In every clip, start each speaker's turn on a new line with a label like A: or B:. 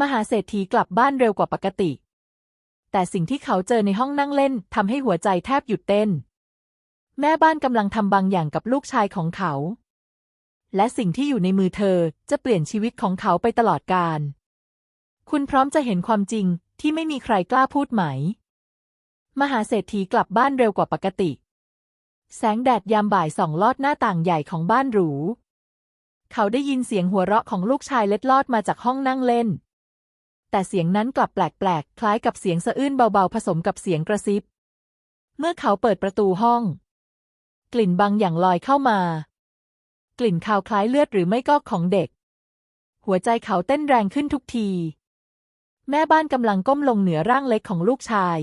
A: มหาเศรษฐีกลับบ้านเร็วกว่าปกติ แต่สิ่งที่เขาเจอในห้องนั่งเล่นทำให้หัวใจแทบหยุดเต้น แม่บ้านกำลังทำบางอย่างกับลูกชายของเขา และสิ่งที่อยู่ในมือเธอจะเปลี่ยนชีวิตของเขาไปตลอดกาลคุณพร้อมจะเห็นความจริงที่ไม่มีใครกล้าพูดไหม มหาเศรษฐีกลับบ้านเร็วกว่าปกติ แสงแดดยามบ่ายส่องลอดหน้าต่างใหญ่ของบ้านหรู เขาได้ยินเสียงหัวเราะของลูกชายเล็ดลอดมาจากห้องนั่งเล่น แต่เสียงนั้นกลับแปลกๆ คล้ายกับเสียงสะอื้นเบาๆ ผสมกับเสียงกระซิบ เมื่อเขาเปิดประตูห้อง กลิ่นบางอย่างลอยเข้ามา กลิ่นคาวคล้ายเลือดหรือไม่ก็ของเด็ก หัวใจเขาเต้นแรงขึ้นทุกที แม่บ้านกำลังก้มลงเหนือร่างเล็กของลูกชาย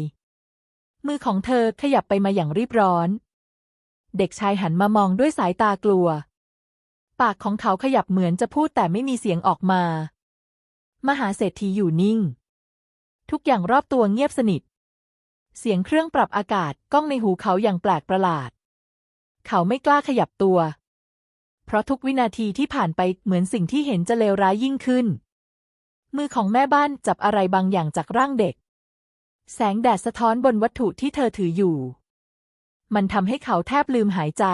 A: มือของเธอขยับไปมาอย่างรีบร้อน เด็กชายหันมามองด้วยสายตากลัว ปากของเขาขยับเหมือนจะพูดแต่ไม่มีเสียงออกมา มหาเศรษฐีอยู่นิ่ง ทุกอย่างรอบตัวเงียบสนิท เสียงเครื่องปรับอากาศก้องในหูเขาอย่างแปลกประหลาด เขาไม่กล้าขยับตัว เพราะทุกวินาทีที่ผ่านไปเหมือนสิ่งที่เห็นจะเลวร้ายยิ่งขึ้น มือของแม่บ้านจับอะไรบางอย่างจากร่างเด็ก แสงแดดสะท้อนบนวัตถุที่เธอถืออยู่ มันทำให้เขาแทบลืมหายใจ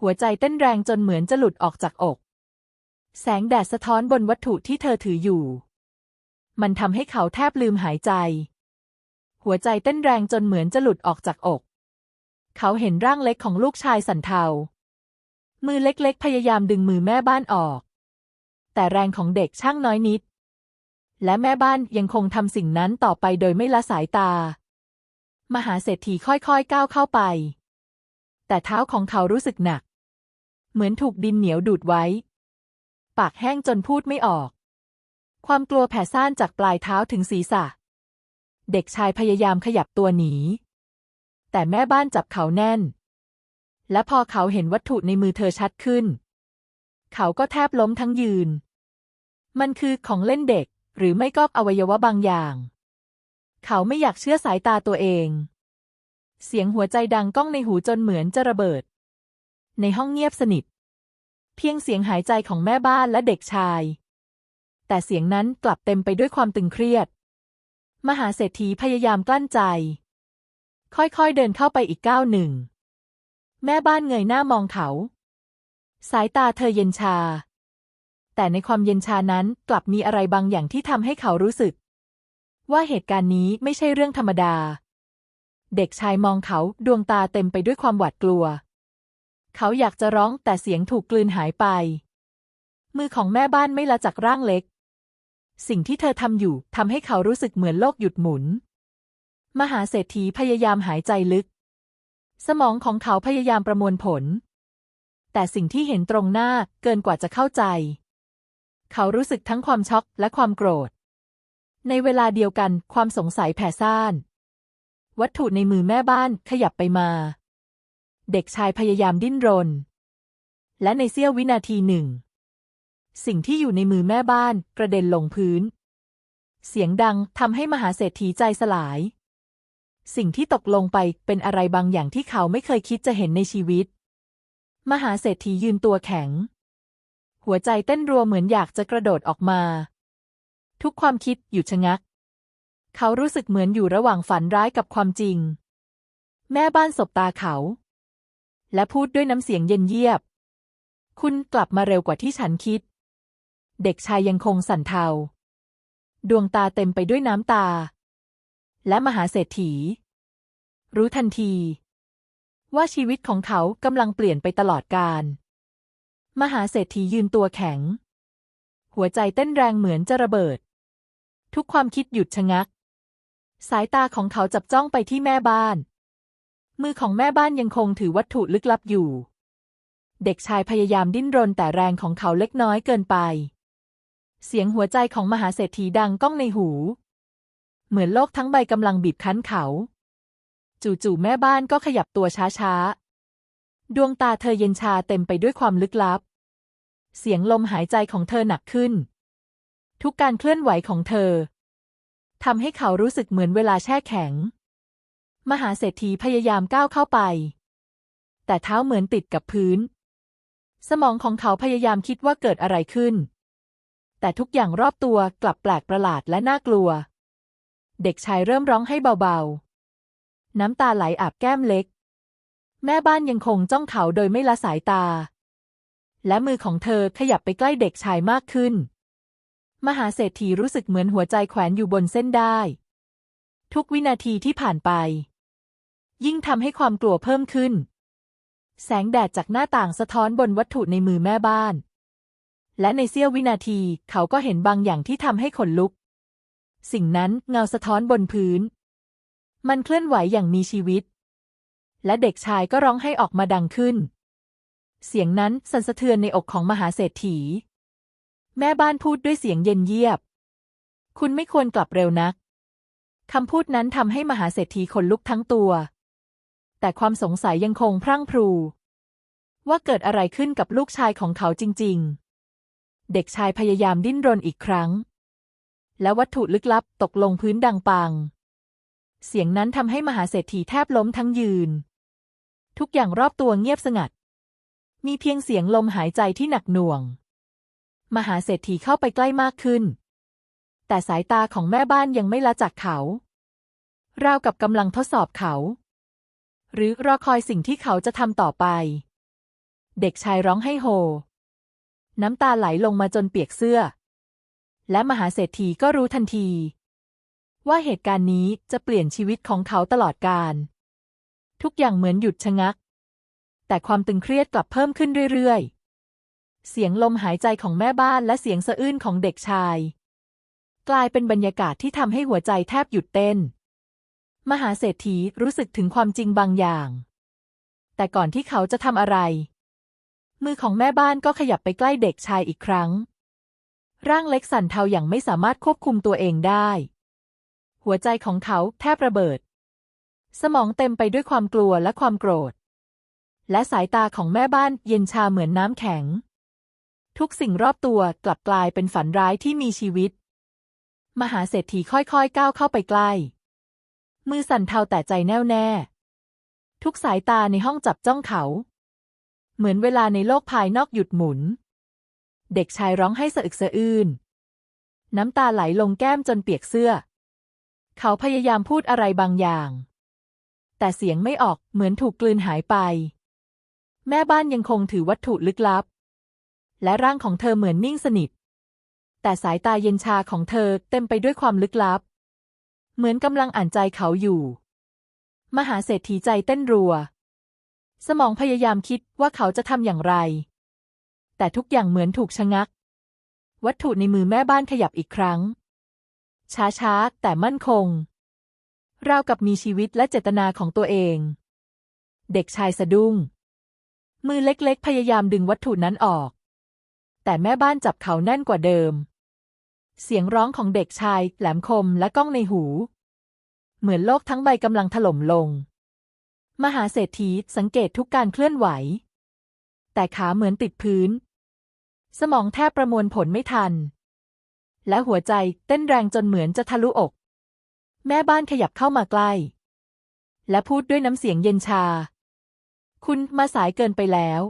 A: หัวใจเต้นแรงจนเหมือนจะหลุดออกจากอก แสงแดดสะท้อนบนวัตถุที่เธอถืออยู่ มันทำให้เขาแทบลืมหายใจ หัวใจเต้นแรงจนเหมือนจะหลุดออกจากอก เขาเห็นร่างเล็กของลูกชายสันเทา มือเล็กๆ พยายามดึงมือแม่บ้านออก แต่แรงของเด็กช่างน้อยนิด และแม่บ้านยังคงทำสิ่งนั้นต่อไปโดยไม่ละสายตา มหาเศรษฐีค่อยๆก้าวเข้าไป แต่เท้าของเขารู้สึกหนัก เหมือนถูกดินเหนียวดูดไว้ ปากแห้งจนพูดไม่ออก ความกลัวแผ่ซ่านจากปลายเท้าถึงศีรษะ เด็กชายพยายามขยับตัวหนี แต่แม่บ้านจับเขาแน่น และพอเขาเห็นวัตถุในมือเธอชัดขึ้น เขาก็แทบล้มทั้งยืน มันคือของเล่นเด็กหรือไม่ก็อวัยวะบางอย่าง เขาไม่อยากเชื่อสายตาตัวเอง เสียงหัวใจดังก้องในหูจนเหมือนจะระเบิด ในห้องเงียบสนิท พียงเสียงหายใจของแม่บ้านและเด็กชาย แต่เสียงนั้นกลับเต็มไปด้วยความตึงเครียด มหาเศรษฐีพยายามกลั้นใจ ค่อยๆเดินเข้าไปอีกก้าวหนึ่ง แม่บ้านเงยหน้ามองเขา สายตาเธอเย็นชา แต่ในความเย็นชานั้นกลับมีอะไรบางอย่างที่ทำให้เขารู้สึก ว่าเหตุการณ์นี้ไม่ใช่เรื่องธรรมดา เด็กชายมองเขาดวงตาเต็มไปด้วยความหวาดกลัว เขาอยากจะร้องแต่เสียงถูกกลืนหายไป มือของแม่บ้านไม่ละจากร่างเล็ก สิ่งที่เธอทำอยู่ทำให้เขารู้สึกเหมือนโลกหยุดหมุน มหาเศรษฐีพยายามหายใจลึก สมองของเขาพยายามประมวลผล แต่สิ่งที่เห็นตรงหน้าเกินกว่าจะเข้าใจ เขารู้สึกทั้งความช็อกและความโกรธ ในเวลาเดียวกันความสงสัยแผ่ซ่าน วัตถุในมือแม่บ้านขยับไปมา เด็กชายพยายามดิ้นรน และในเสี้ยววินาทีหนึ่ง สิ่งที่อยู่ในมือแม่บ้านกระเด็นลงพื้น เสียงดังทำให้มหาเศรษฐีใจสลาย สิ่งที่ตกลงไปเป็นอะไรบางอย่างที่เขาไม่เคยคิดจะเห็นในชีวิต มหาเศรษฐียืนตัวแข็ง หัวใจเต้นรัวเหมือนอยากจะกระโดดออกมา ทุกความคิดหยุดชะงัก เขารู้สึกเหมือนอยู่ระหว่างฝันร้ายกับความจริง แม่บ้านสบตาเขา และพูดด้วยน้ำเสียงเย็นเยียบ คุณกลับมาเร็วกว่าที่ฉันคิด เด็กชายยังคงสั่นเทา ดวงตาเต็มไปด้วยน้ำตา และมหาเศรษฐี รู้ทันที ว่าชีวิตของเขากำลังเปลี่ยนไปตลอดกาลมหาเศรษฐียืนตัวแข็ง หัวใจเต้นแรงเหมือนจะระเบิด ทุกความคิดหยุดชะงัก สายตาของเขาจับจ้องไปที่แม่บ้าน มือของแม่บ้านยังคงถือวัตถุลึกลับอยู่ เด็กชายพยายามดิ้นรนแต่แรงของเขาเล็กน้อยเกินไป เสียงหัวใจของมหาเศรษฐีดังก้องในหู เหมือนโลกทั้งใบกำลังบีบคั้นเขา จู่ๆแม่บ้านก็ขยับตัวช้าๆ ดวงตาเธอเย็นชาเต็มไปด้วยความลึกลับ เสียงลมหายใจของเธอหนักขึ้น ทุกการเคลื่อนไหวของเธอทำให้เขารู้สึกเหมือนเวลาแช่แข็ง มหาเศรษฐีพยายามก้าวเข้าไป แต่เท้าเหมือนติดกับพื้น สมองของเขาพยายามคิดว่าเกิดอะไรขึ้น แต่ทุกอย่างรอบตัวกลับแปลกประหลาดและน่ากลัว เด็กชายเริ่มร้องให้เบาๆ น้ำตาไหลอาบแก้มเล็ก แม่บ้านยังคงจ้องเขาโดยไม่ละสายตา และมือของเธอขยับไปใกล้เด็กชายมากขึ้น มหาเศรษฐีรู้สึกเหมือนหัวใจแขวนอยู่บนเส้นได้ ทุกวินาทีที่ผ่านไป ยิ่งทำให้ความกลัวเพิ่มขึ้น แสงแดดจากหน้าต่างสะท้อนบนวัตถุในมือแม่บ้าน และในเสี้ยววินาทีเขาก็เห็นบางอย่างที่ทำให้ขนลุก สิ่งนั้นเงาสะท้อนบนพื้น มันเคลื่อนไหวอย่างมีชีวิต และเด็กชายก็ร้องให้ออกมาดังขึ้น เสียงนั้นสั่นสะเทือนในอกของมหาเศรษฐี แม่บ้านพูดด้วยเสียงเย็นเยียบ คุณไม่ควรกลับเร็วนักคำพูดนั้นทำให้มหาเศรษฐีขนลุกทั้งตัว แต่ความสงสัยยังคงพรั่งพรู ว่าเกิดอะไรขึ้นกับลูกชายของเขาจริง ๆ เด็กชายพยายามดิ้นรนอีกครั้ง และวัตถุลึกลับตกลงพื้นดังปัง เสียงนั้นทำให้มหาเศรษฐีแทบล้มทั้งยืน ทุกอย่างรอบตัวเงียบสงัด มีเพียงเสียงลมหายใจที่หนักหน่วง มหาเศรษฐีเข้าไปใกล้มากขึ้น แต่สายตาของแม่บ้านยังไม่ละจากเขา ราวกับกำลังทดสอบเขา หรือรอคอยสิ่งที่เขาจะทำต่อไป เด็กชายร้องให้โฮ น้ำตาไหลลงมาจนเปียกเสื้อ และมหาเศรษฐีก็รู้ทันที ว่าเหตุการณ์นี้จะเปลี่ยนชีวิตของเขาตลอดกาลทุกอย่างเหมือนหยุดชะงัก แต่ความตึงเครียดกลับเพิ่มขึ้นเรื่อยๆ เสียงลมหายใจของแม่บ้านและเสียงสะอื้นของเด็กชาย กลายเป็นบรรยากาศที่ทำให้หัวใจแทบหยุดเต้น มหาเศรษฐีรู้สึกถึงความจริงบางอย่าง แต่ก่อนที่เขาจะทำอะไร มือของแม่บ้านก็ขยับไปใกล้เด็กชายอีกครั้ง ร่างเล็กสั่นเทาอย่างไม่สามารถควบคุมตัวเองได้ หัวใจของเขาแทบระเบิด สมองเต็มไปด้วยความกลัวและความโกรธ และสายตาของแม่บ้านเย็นชาเหมือนน้ำแข็ง ทุกสิ่งรอบตัวกลับกลายเป็นฝันร้ายที่มีชีวิต มหาเศรษฐีค่อยๆ ก้าวเข้าไปใกล้ มือสั่นเทาแต่ใจแน่วแน่ ทุกสายตาในห้องจับจ้องเขา เหมือนเวลาในโลกภายนอกหยุดหมุน เด็กชายร้องให้สะอึกสะอื้น น้ำตาไหลลงแก้มจนเปียกเสื้อ เขาพยายามพูดอะไรบางอย่าง แต่เสียงไม่ออกเหมือนถูกกลืนหายไป แม่บ้านยังคงถือวัตถุลึกลับ และร่างของเธอเหมือนนิ่งสนิท แต่สายตาเย็นชาของเธอเต็มไปด้วยความลึกลับ เหมือนกำลังอ่านใจเขาอยู่ มหาเศรษฐีใจเต้นรัว สมองพยายามคิดว่าเขาจะทำอย่างไร แต่ทุกอย่างเหมือนถูกชะงัก วัตถุในมือแม่บ้านขยับอีกครั้ง ช้าๆ แต่มั่นคง ราวกับมีชีวิตและเจตนาของตัวเอง เด็กชายสะดุ้ง มือเล็กๆ พยายามดึงวัตถุนั้นออก แต่แม่บ้านจับเขาแน่นกว่าเดิม เสียงร้องของเด็กชาย แหลมคมและก้องในหู เหมือนโลกทั้งใบกำลังถล่มลง มหาเศรษฐีสังเกตทุกการเคลื่อนไหว แต่ขาเหมือนติดพื้น สมองแทบประมวลผลไม่ทัน และหัวใจเต้นแรงจนเหมือนจะทะลุอก แม่บ้านขยับเข้ามาใกล้ และพูดด้วยน้ำเสียงเย็นชา คุณมาสายเกินไปแล้ว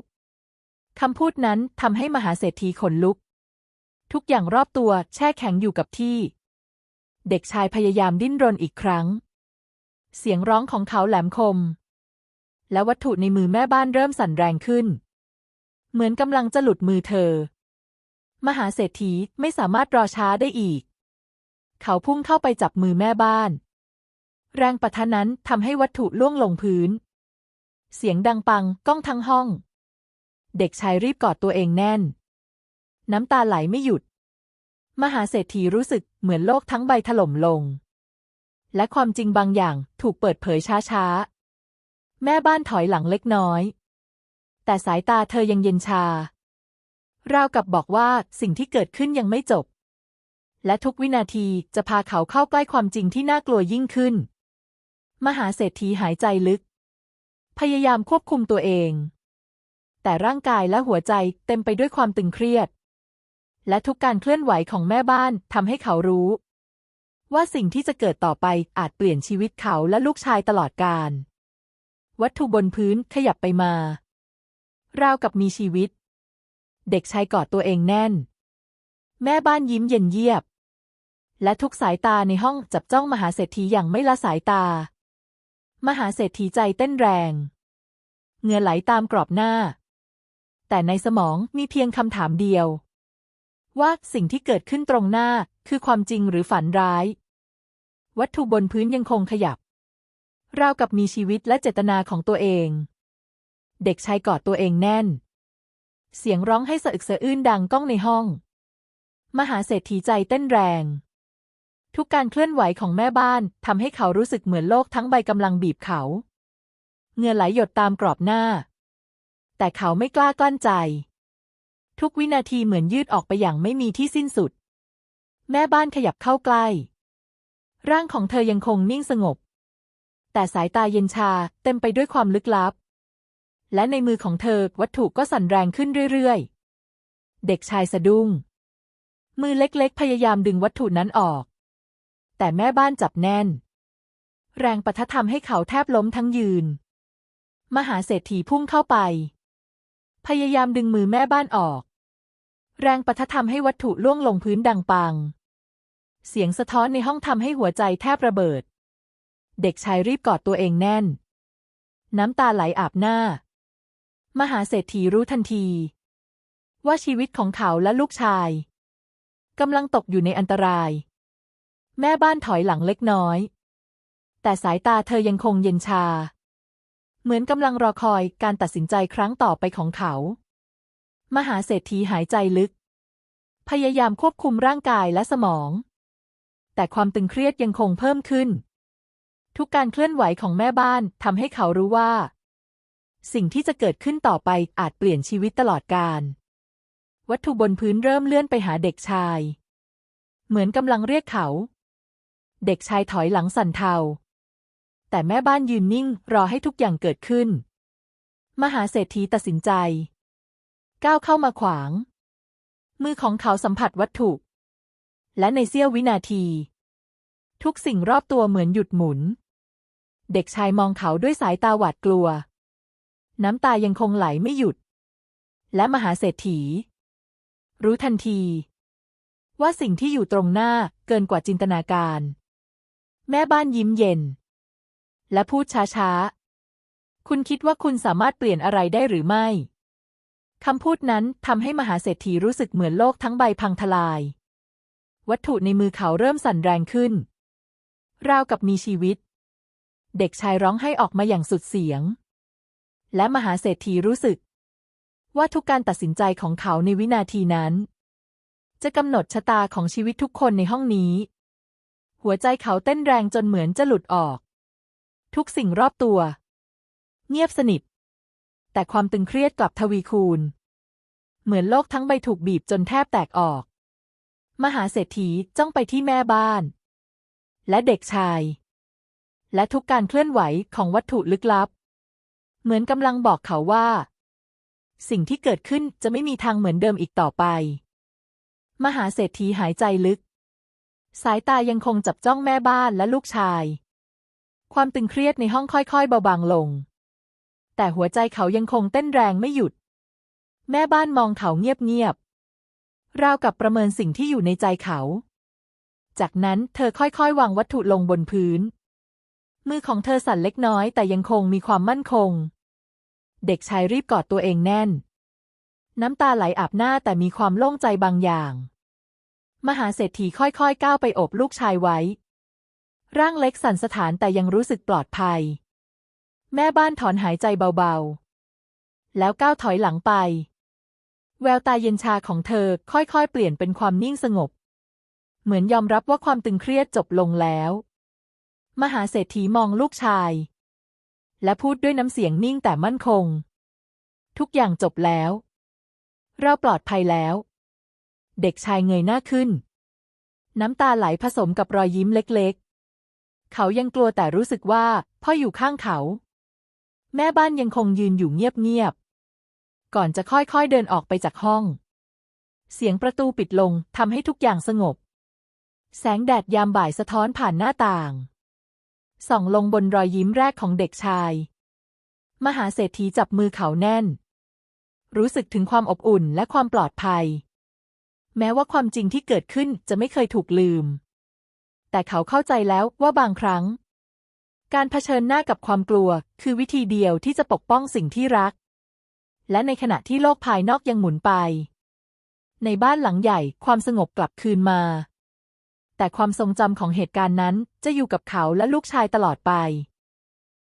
A: คำพูดนั้นทำให้มหาเศรษฐีขนลุก ทุกอย่างรอบตัวแช่แข็งอยู่กับที่ เด็กชายพยายามดิ้นรนอีกครั้ง เสียงร้องของเขาแหลมคม และวัตถุในมือแม่บ้านเริ่มสั่นแรงขึ้น เหมือนกำลังจะหลุดมือเธอ มหาเศรษฐีไม่สามารถรอช้าได้อีก เขาพุ่งเข้าไปจับมือแม่บ้าน แรงปะทะนั้นทำให้วัตถุล่วงลงพื้น เสียงดังปังก้องทั้งห้อง เด็กชายรีบกอดตัวเองแน่น น้ำตาไหลไม่หยุด มหาเศรษฐีรู้สึกเหมือนโลกทั้งใบถล่มลง และความจริงบางอย่างถูกเปิดเผยช้าๆ แม่บ้านถอยหลังเล็กน้อย แต่สายตาเธอยังเย็นชา ราวกับบอกว่าสิ่งที่เกิดขึ้นยังไม่จบ และทุกวินาทีจะพาเขาเข้าใกล้ความจริงที่น่ากลัวยิ่งขึ้น มหาเศรษฐีหายใจลึก พยายามควบคุมตัวเองแต่ร่างกายและหัวใจเต็มไปด้วยความตึงเครียด และทุกการเคลื่อนไหวของแม่บ้านทำให้เขารู้ ว่าสิ่งที่จะเกิดต่อไปอาจเปลี่ยนชีวิตเขาและลูกชายตลอดกาลวัตถุบนพื้นขยับไปมา ราวกับมีชีวิต เด็กชายกอดตัวเองแน่น แม่บ้านยิ้มเย็นเยียบ และทุกสายตาในห้องจับจ้องมหาเศรษฐีอย่างไม่ละสายตา มหาเศรษฐีใจเต้นแรงเงื่อไหลตามกรอบหน้า แต่ในสมองมีเพียงคำถามเดียว ว่าสิ่งที่เกิดขึ้นตรงหน้าคือความจริงหรือฝันร้าย วัตถุบนพื้นยังคงขยับ ราวกับมีชีวิตและเจตนาของตัวเอง เด็กชายกอดตัวเองแน่น เสียงร้องให้สะอึกสะอื้นดังก้องในห้อง มหาเศรษฐีใจเต้นแรง ทุกการเคลื่อนไหวของแม่บ้านทำให้เขารู้สึกเหมือนโลกทั้งใบกำลังบีบเขา เงื่อไหลหยดตามกรอบหน้า แต่เขาไม่กล้ากลั้นใจ ทุกวินาทีเหมือนยืดออกไปอย่างไม่มีที่สิ้นสุด แม่บ้านขยับเข้าใกล้ ร่างของเธอยังคงนิ่งสงบ แต่สายตาเย็นชาเต็มไปด้วยความลึกลับ และในมือของเธอวัตถุก็สั่นแรงขึ้นเรื่อยๆ เด็กชายสะดุ้ง มือเล็กๆ พยายามดึงวัตถุนั้นออก แต่แม่บ้านจับแน่น แรงปะทะทำให้เขาแทบล้มทั้งยืน มหาเศรษฐีพุ่งเข้าไปพยายามดึงมือแม่บ้านออก แรงปะทะทำให้วัตถุล่วงลงพื้นดังปัง เสียงสะท้อนในห้องทำให้หัวใจแทบระเบิด เด็กชายรีบกอดตัวเองแน่น น้ำตาไหลอาบหน้า มหาเศรษฐีรู้ทันที ว่าชีวิตของเขาและลูกชายกำลังตกอยู่ในอันตราย แม่บ้านถอยหลังเล็กน้อย แต่สายตาเธอยังคงเย็นชา เหมือนกำลังรอคอยการตัดสินใจครั้งต่อไปของเขา มหาเศรษฐีหายใจลึก พยายามควบคุมร่างกายและสมอง แต่ความตึงเครียดยังคงเพิ่มขึ้น ทุกการเคลื่อนไหวของแม่บ้านทำให้เขารู้ว่า สิ่งที่จะเกิดขึ้นต่อไปอาจเปลี่ยนชีวิตตลอดกาลวัตถุบนพื้นเริ่มเลื่อนไปหาเด็กชาย เหมือนกำลังเรียกเขา เด็กชายถอยหลังสั่นเทา แต่แม่บ้านยืนนิ่งรอให้ทุกอย่างเกิดขึ้น มหาเศรษฐีตัดสินใจ ก้าวเข้ามาขวาง มือของเขาสัมผัสวัตถุ และในเสี้ยววินาที ทุกสิ่งรอบตัวเหมือนหยุดหมุน เด็กชายมองเขาด้วยสายตาหวาดกลัว น้ำตายังคงไหลไม่หยุด และมหาเศรษฐี รู้ทันที ว่าสิ่งที่อยู่ตรงหน้าเกินกว่าจินตนาการ แม่บ้านยิ้มเย็น และพูดช้าๆ คุณคิดว่าคุณสามารถเปลี่ยนอะไรได้หรือไม่ คำพูดนั้นทำให้มหาเศรษฐีรู้สึกเหมือนโลกทั้งใบพังทลาย วัตถุในมือเขาเริ่มสั่นแรงขึ้น ราวกับมีชีวิต เด็กชายร้องให้ออกมาอย่างสุดเสียง และมหาเศรษฐีรู้สึก ว่าทุกการตัดสินใจของเขาในวินาทีนั้น จะกำหนดชะตาของชีวิตทุกคนในห้องนี้ หัวใจเขาเต้นแรงจนเหมือนจะหลุดออก ทุกสิ่งรอบตัว เงียบสนิท แต่ความตึงเครียดกลับทวีคูณ เหมือนโลกทั้งใบถูกบีบจนแทบแตกออก มหาเศรษฐีจ้องไปที่แม่บ้าน และเด็กชาย และทุกการเคลื่อนไหวของวัตถุลึกลับ เหมือนกำลังบอกเขาว่า สิ่งที่เกิดขึ้นจะไม่มีทางเหมือนเดิมอีกต่อไป มหาเศรษฐีหายใจลึก สายตายังคงจับจ้องแม่บ้านและลูกชาย ความตึงเครียดในห้องค่อยๆ เบาบางลง แต่หัวใจเขายังคงเต้นแรงไม่หยุด แม่บ้านมองเขาเงียบๆ ราวกับประเมินสิ่งที่อยู่ในใจเขา จากนั้นเธอค่อยๆ วางวัตถุลงบนพื้น มือของเธอสั่นเล็กน้อยแต่ยังคงมีความมั่นคง เด็กชายรีบกอดตัวเองแน่น น้ำตาไหลอาบหน้าแต่มีความโล่งใจบางอย่าง มหาเศรษฐีค่อยๆ ก้าวไปโอบลูกชายไว้ ร่างเล็กสั่นสถานแต่ยังรู้สึกปลอดภัย แม่บ้านถอนหายใจเบาๆ แล้วก้าวถอยหลังไป แววตาเย็นชาของเธอค่อยๆ เปลี่ยนเป็นความนิ่งสงบ เหมือนยอมรับว่าความตึงเครียดจบลงแล้ว มหาเศรษฐีมองลูกชาย และพูดด้วยน้ำเสียงนิ่งแต่มั่นคง ทุกอย่างจบแล้ว เราปลอดภัยแล้ว เด็กชายเงยหน้าขึ้น น้ำตาไหลผสมกับรอยยิ้มเล็ก ๆ เขายังกลัวแต่รู้สึกว่าพ่ออยู่ข้างเขา แม่บ้านยังคงยืนอยู่เงียบๆ ก่อนจะค่อยๆเดินออกไปจากห้อง เสียงประตูปิดลงทำให้ทุกอย่างสงบ แสงแดดยามบ่ายสะท้อนผ่านหน้าต่าง ส่องลงบนรอยยิ้มแรกของเด็กชาย มหาเศรษฐีจับมือเขาแน่น รู้สึกถึงความอบอุ่นและความปลอดภัย แม้ว่าความจริงที่เกิดขึ้นจะไม่เคยถูกลืม แต่เขาเข้าใจแล้วว่าบางครั้ง การเผชิญหน้ากับความกลัว คือวิธีเดียวที่จะปกป้องสิ่งที่รัก และในขณะที่โลกภายนอกยังหมุนไป ในบ้านหลังใหญ่ความสงบกลับคืนมา แต่ความทรงจำของเหตุการณ์นั้นจะอยู่กับเขาและลูกชายตลอดไป